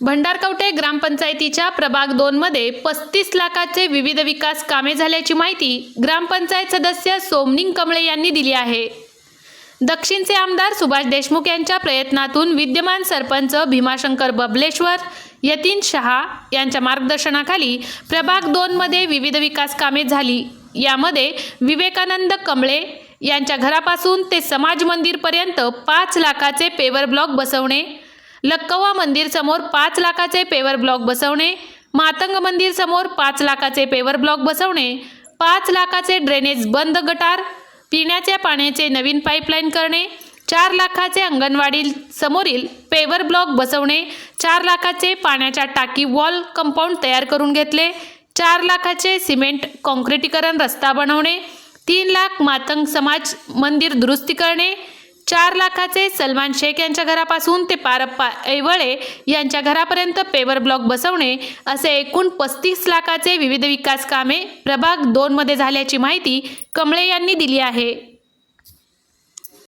भंडारकवटे ग्रामपंचायतीच्या प्रभाग दोनमध्ये पस्तीस लाखाचे विविध विकास कामे झाल्याची माहिती ग्रामपंचायत सदस्य सोमनिंग कमळे यांनी दिली आहे. दक्षिणचे आमदार सुभाष देशमुख यांच्या प्रयत्नातून विद्यमान सरपंच भीमाशंकर बबलेश्वर यतीन शहा यांच्या मार्गदर्शनाखाली प्रभाग दोनमध्ये विविध विकास कामे झाली. यामध्ये विवेकानंद कमळे यांच्या घरापासून ते समाज मंदिरपर्यंत पाच लाखाचे पेवर ब्लॉक बसवणे लक्कवा मंदिर समोर पाच लाखाचे पेवर ब्लॉक बसवणे मातंग मंदिर समोर पाच लाखाचे पेवर ब्लॉक बसवणे पाच लाखाचे ड्रेनेज बंद गटार पिण्याच्या पाण्याचे नवीन पाईपलाईन करणे चार लाखाचे अंगणवाडी समोरील पेवर ब्लॉक बसवणे चार लाखाचे पाण्याच्या टाकी वॉल कंपाऊंड तयार करून घेतले चार लाखाचे सिमेंट कॉन्क्रिटीकरण रस्ता बनवणे तीन लाख मातंग समाज मंदिर दुरुस्ती करणे चार लाखाचे सलमान शेख यांच्या घरापासून ते पारप्पा ऐवळे यांच्या घरापर्यंत पेवर ब्लॉक बसवणे असे एकूण पस्तीस लाखाचे विविध विकास कामे प्रभाग दोनमध्ये झाल्याची माहिती कमळे यांनी दिली आहे.